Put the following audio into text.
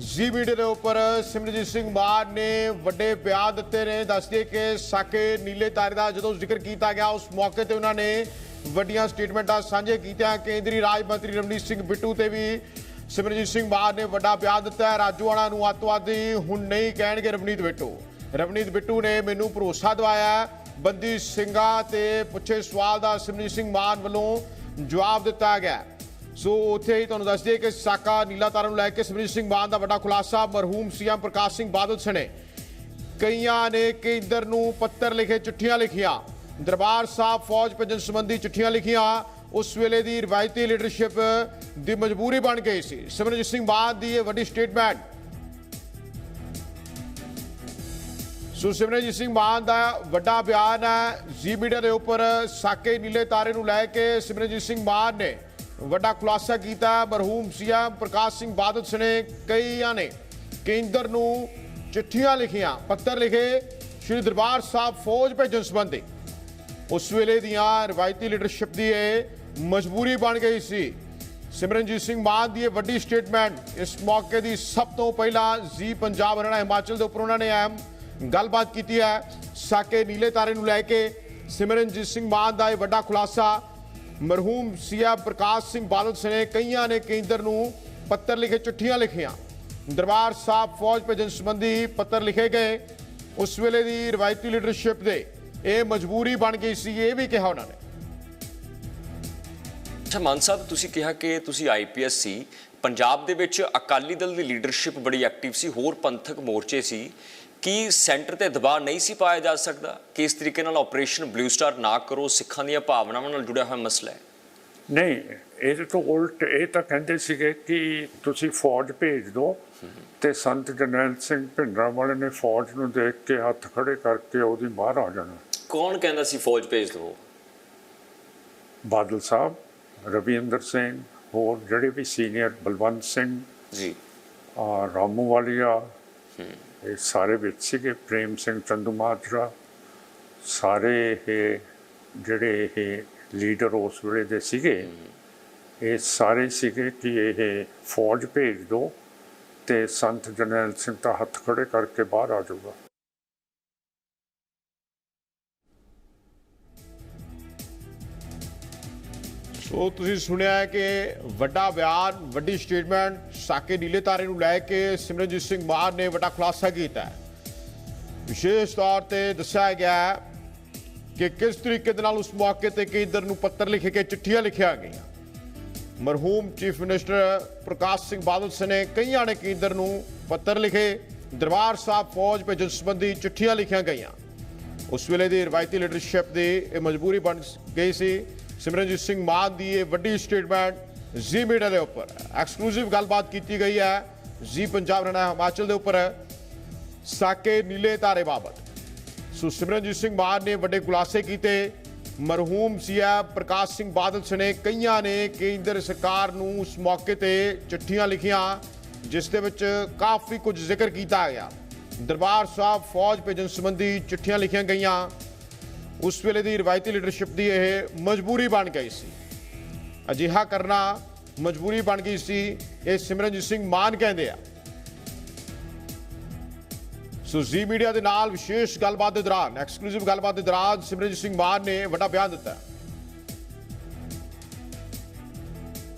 ਜੀ ਮੀਡੀਆ ਦੇ ਉੱਪਰ ਸਿਮਰਜੀਤ ਸਿੰਘ ਮਾਨ ਨੇ ਵੱਡੇ ਬਿਆਨ ਦਿੱਤੇ ਨੇ। ਦੱਸਦੇ ਕਿ ਸਾਕੇ ਨੀਲੇ ਤਾਰੇ ਦਾ ਜਦੋਂ ਜ਼ਿਕਰ ਕੀਤਾ ਗਿਆ, ਉਸ ਮੌਕੇ ਤੇ ਉਹਨਾਂ ਨੇ ਵੱਡੀਆਂ ਸਟੇਟਮੈਂਟਾਂ ਸਾਂਝੇ ਕੀਤੀਆਂ। ਕੇਂਦਰੀ ਰਾਜ ਮੰਤਰੀ ਰਮਨੀਤ ਸਿੰਘ ਬਿੱਟੂ ਤੇ ਵੀ ਸਿਮਰਜੀਤ ਸਿੰਘ ਮਾਨ ਨੇ ਵੱਡਾ ਬਿਆਨ ਦਿੱਤਾ। ਹੈ ਰਾਜੂਆਣਾ ਨੂੰ ਅੱਤਵਾਦੀ ਹੁਣ ਨਹੀਂ ਕਹਿਣਗੇ ਰਵਨੀਤ ਬਿੱਟੂ। ਰਵਨੀਤ ਬਿੱਟੂ ਨੇ ਮੈਨੂੰ ਭਰੋਸਾ ਦਵਾਇਆ। ਬੰਦੀ ਸਿੰਘਾਂ ਤੇ ਪੁੱਛੇ ਸਵਾਲ ਦਾ ਸਿਮਰਜੀਤ ਸਿੰਘ ਮਾਨ ਵੱਲੋਂ ਜਵਾਬ ਦਿੱਤਾ ਗਿਆ। ਸੋ ਉੱਥੇ ਹੀ ਤੁਹਾਨੂੰ ਦੱਸ ਦਈਏ ਕਿ ਸਾਕਾ ਨੀਲਾ ਤਾਰਾ ਨੂੰ ਲੈ ਕੇ ਸਿਮਰਜੀਤ ਸਿੰਘ ਮਾਨ ਦਾ ਵੱਡਾ ਖੁਲਾਸਾ, ਮਰਹੂਮ ਸੀਐਮ ਪ੍ਰਕਾਸ਼ ਸਿੰਘ ਬਾਦਲ ਸਣੇ। ਕਈਆਂ ਨੇ ਕੇਂਦਰ ਨੂੰ ਪੱਤਰ ਲਿਖੇ, ਚਿੱਠੀਆਂ ਲਿਖੀਆਂ। ਦਰਬਾਰ ਸਾਹਿਬ ਫੌਜ ਭੇਜਣ ਸੰਬੰਧੀ ਚਿੱਠੀਆਂ ਲਿਖੀਆਂ। ਉਸ ਵੇਲੇ ਦੀ ਰਵਾਇਤੀ ਲੀਡਰਸ਼ਿਪ ਦੀ ਮਜਬੂਰੀ ਬਣ ਗਈ ਸੀ। ਸਿਮਰਜੀਤ ਸਿੰਘ ਮਾਨ ਦੀ ਇਹ ਵੱਡੀ ਸਟੇਟਮੈਂਟ ਸੋ ਸਿਮਰਨਜੀਤ ਸਿੰਘ ਮਾਨ ਦਾ ਵੱਡਾ ਬਿਆਨ ਹੈ। ਜੀ ਮੀਡੀਆ ਦੇ ਉੱਪਰ ਸਾਕੇ ਨੀਲੇ ਤਾਰੇ ਨੂੰ ਲੈ ਕੇ ਸਿਮਰਨਜੀਤ ਸਿੰਘ ਮਾਨ ਨੇ ਵੱਡਾ ਖੁਲਾਸਾ ਕੀਤਾ ਹੈ। ਮਰਹੂਮ ਸੀਐਮ ਪ੍ਰਕਾਸ਼ ਸਿੰਘ ਬਾਦਲ ਸਣੇ ਕਈਆਂ ਨੇ। ਕੇਂਦਰ ਨੂੰ ਚਿੱਠੀਆਂ ਲਿਖੀਆਂ, ਪੱਤਰ ਲਿਖੇ, ਸ਼੍ਰੀ ਦਰਬਾਰ ਸਾਹਿਬ ਫੌਜ ਭੇਜਣ ਸੰਬੰਧੀ। ਉਸ ਵੇਲੇ ਦੀਆਂ ਰਵਾਇਤੀ ਲੀਡਰਸ਼ਿਪ ਦੀ ਇਹ ਮਜਬੂਰੀ ਬਣ ਗਈ ਸੀ। ਸਿਮਰਨਜੀਤ ਸਿੰਘ ਮਾਨ ਦੀ ਇਹ ਵੱਡੀ ਸਟੇਟਮੈਂਟ ਇਸ ਮੌਕੇ ਦੀ ਸਭ ਤੋਂ ਪਹਿਲਾਂ ਜੀ ਪੰਜਾਬ ਹਰਿਆਣਾ ਹਿਮਾਚਲ ਦੇ ਉੱਪਰ ਉਹਨਾਂ ਨੇ ਅਹਿਮ ਗੱਲਬਾਤ ਕੀਤੀ ਹੈ। ਸਾਕੇ ਨੀਲੇ ਤਾਰੇ ਨੂੰ ਲੈ ਕੇ ਸਿਮਰਨਜੀਤ ਸਿੰਘ ਮਾਨ ਦਾ ਇਹ ਵੱਡਾ ਖੁਲਾਸਾ ਮਰਹੂਮ ਸੀਐਮ ਪ੍ਰਕਾਸ਼ ਸਿੰਘ ਬਾਦਲ ਸਣੇ ਕਈਆਂ ਨੇ ਕੇਂਦਰ ਨੂੰ ਪੱਤਰ ਲਿਖੇ, ਚਿੱਠੀਆਂ ਲਿਖੀਆਂ। ਦਰਬਾਰ ਸਾਹਿਬ ਫੌਜ ਭੇਜਣ ਸੰਬੰਧੀ ਪੱਤਰ ਲਿਖੇ ਗਏ। ਉਸ ਵੇਲੇ ਦੀ ਰਵਾਇਤੀ ਲੀਡਰਸ਼ਿਪ ਦੇ ਇਹ ਮਜਬੂਰੀ ਬਣ ਗਈ ਸੀ, ਇਹ ਵੀ ਕਿਹਾ ਉਹਨਾਂ ਨੇ। ਅੱਛਾ, ਮਾਨ ਸਾਹਿਬ, ਤੁਸੀਂ ਕਿਹਾ ਕਿ ਤੁਸੀਂ ਆਈਪੀਐਸ ਸੀ ਪੰਜਾਬ ਦੇ ਵਿੱਚ ਅਕਾਲੀ ਦਲ ਦੀ ਲੀਡਰਸ਼ਿਪ ਬੜੀ ਐਕਟਿਵ ਸੀ, ਹੋਰ ਪੰਥਕ ਮੋਰਚੇ ਸੀ। ਕੀ ਸੈਂਟਰ ਤੇ ਦਬਾਅ ਨਹੀਂ ਸੀ ਪਾਇਆ ਜਾ ਸਕਦਾ? ਕਿ ਇਸ ਤਰੀਕੇ ਨਾਲ ਆਪਰੇਸ਼ਨ ਬਲੂ ਸਟਾਰ ਨਾ ਕਰੋ? ਸਿੱਖਾਂ ਦੀਆਂ ਭਾਵਨਾਵਾਂ ਨਾਲ ਜੁੜਿਆ ਹੋਇਆ ਮਸਲਾ ਹੈ। ਨਹੀਂ ਇਹਦੇ ਤੋਂ ਉਲਟ ਇਹ ਤਾਂ ਕਹਿੰਦੇ ਸੀਗੇ ਕਿ ਤੁਸੀਂ ਫੌਜ ਭੇਜ ਦਿਓ ਤੇ ਸੰਤ ਜਰਨੈਲ ਸਿੰਘ ਭਿੰਡਰਾਂ ਵਾਲੇ ਨੇ ਫੌਜ ਨੂੰ ਦੇਖ ਕੇ ਹੱਥ ਖੜੇ ਕਰਕੇ ਉਹਦੀ ਬਾਹਰ ਆ ਜਾਣਾ। ਕੌਣ ਕਹਿੰਦਾ ਸੀ ਫੌਜ ਭੇਜ ਦਿਓ? ਬਾਦਲ ਸਾਹਿਬ ਰਵਿੰਦਰ ਸਿੰਘ ਹੋਰ ਜਿਹੜੇ ਵੀ ਸੀਨੀਅਰ ਬਲਵੰਤ ਸਿੰਘ ਜੀ। ਆ ਰਾਮੂ ਵਾਲੀਆ ਇਹ ਸਾਰੇ ਵਿੱਚ ਸੀਗੇ, ਪ੍ਰੇਮ ਸਿੰਘ ਚੰਦੂਮਾਜਰਾ, ਸਾਰੇ ਇਹ ਜਿਹੜੇ ਇਹ ਲੀਡਰ ਉਸ ਵੇਲੇ ਦੇ ਸੀਗੇ, ਇਹ ਸਾਰੇ ਸੀਗੇ ਕਿ ਇਹ ਫੌਜ ਭੇਜ ਦਿਓ ਤੇ ਸੰਤ ਜਰਨੈਲ ਸਿੰਘ ਦਾ ਹੱਥ ਖੜੇ ਕਰਕੇ ਬਾਹਰ ਆ ਜਾਊਗਾ। ਸੋ ਤੁਸੀਂ ਸੁਣਿਆ ਹੈ ਕਿ ਵੱਡਾ ਬਿਆਨ, ਵੱਡੀ ਸਟੇਟਮੈਂਟ ਸਾਕੇ ਨੀਲੇ ਤਾਰੇ ਨੂੰ ਲੈ ਕੇ ਸਿਮਰਨਜੀਤ ਸਿੰਘ ਮਾਨ ਨੇ ਵੱਡਾ ਖੁਲਾਸਾ ਕੀਤਾ ਹੈ। ਵਿਸ਼ੇਸ਼ ਤੌਰ ਤੇ ਦੱਸਿਆ ਗਿਆ ਕਿ ਕਿਸ ਤਰੀਕੇ ਦੇ ਨਾਲ ਉਸ ਮੌਕੇ ਤੇ ਕੇਂਦਰ ਨੂੰ ਪੱਤਰ ਲਿਖੇ ਕੇ ਚਿੱਠੀਆਂ ਲਿਖੀਆਂ ਗਈਆਂ। ਮਰਹੂਮ ਚੀਫ ਮਿਨਿਸਟਰ ਪ੍ਰਕਾਸ਼ ਸਿੰਘ ਬਾਦਲ ਸਨੇ ਕਈਆਂ ਨੇ ਕੇਂਦਰ ਨੂੰ ਪੱਤਰ ਲਿਖੇ, ਦਰਬਾਰ ਸਾਹਿਬ ਫੌਜ ਭੇਜਣ ਸੰਬੰਧੀ ਚਿੱਠੀਆਂ ਲਿਖੀਆਂ ਗਈਆਂ। ਉਸ ਵੇਲੇ ਦੀ ਰਵਾਇਤੀ ਲੀਡਰਸ਼ਿਪ ਦੀ ਇਹ ਮਜਬੂਰੀ ਬਣ ਗਈ ਸੀ ਸਿਮਰਨਜੀਤ ਸਿੰਘ ਮਾਨ ਦੀ ਇਹ ਵੱਡੀ ਸਟੇਟਮੈਂਟ ਜੀ ਮੀਡੀਆ ਦੇ ਉੱਪਰ। ਐਕਸਕਲੂਸਿਵ ਗੱਲਬਾਤ ਕੀਤੀ ਗਈ ਹੈ। ਜੀ ਪੰਜਾਬ ਹਰਿਆਣਾ ਹਿਮਾਚਲ ਦੇ ਉੱਪਰ। ਸਾਕੇ ਨੀਲੇ ਤਾਰੇ ਬਾਬਤ। ਸੋ ਸਿਮਰਨਜੀਤ ਸਿੰਘ ਮਾਨ ਨੇ ਵੱਡੇ ਖੁਲਾਸੇ ਕੀਤੇ। ਮਰਹੂਮ ਸੀਆ ਪ੍ਰਕਾਸ਼ ਸਿੰਘ ਬਾਦਲ ਸਣੇ ਕਈਆਂ ਨੇ ਕੇਂਦਰ ਸਰਕਾਰ ਨੂੰ ਉਸ ਮੌਕੇ ਤੇ ਚਿੱਠੀਆਂ ਲਿਖੀਆਂ, ਜਿਸ ਦੇ ਵਿੱਚ ਕਾਫੀ ਕੁਝ ਜ਼ਿਕਰ ਕੀਤਾ ਗਿਆ। ਦਰਬਾਰ ਸਾਹਿਬ ਫੌਜ ਭੇਜਣ ਸੰਬੰਧੀ ਚਿੱਠੀਆਂ ਲਿਖੀਆਂ ਗਈਆਂ। ਉਸ ਵੇਲੇ ਦੀ ਰਵਾਇਤੀ ਲੀਡਰਸ਼ਿਪ ਦੀ ਇਹ ਮਜਬੂਰੀ ਬਣ ਗਈ ਸੀ। ਅਜਿਹਾ ਕਰਨਾ ਮਜਬੂਰੀ ਬਣ ਗਈ ਸੀ, ਇਹ ਸਿਮਰਨਜੀਤ ਸਿੰਘ ਮਾਨ ਕਹਿੰਦੇ ਆ। ਸੋ ਜੀ ਮੀਡੀਆ ਦੇ ਨਾਲ ਵਿਸ਼ੇਸ਼ ਗੱਲਬਾਤ ਦੇ ਦੌਰਾਨ ਐਕਸਕਲੂਸਿਵ ਗੱਲਬਾਤ ਦੇ ਦੌਰਾਨ ਸਿਮਰਨਜੀਤ ਸਿੰਘ ਮਾਨ ਨੇ ਵੱਡਾ ਬਿਆਨ ਦਿੱਤਾ।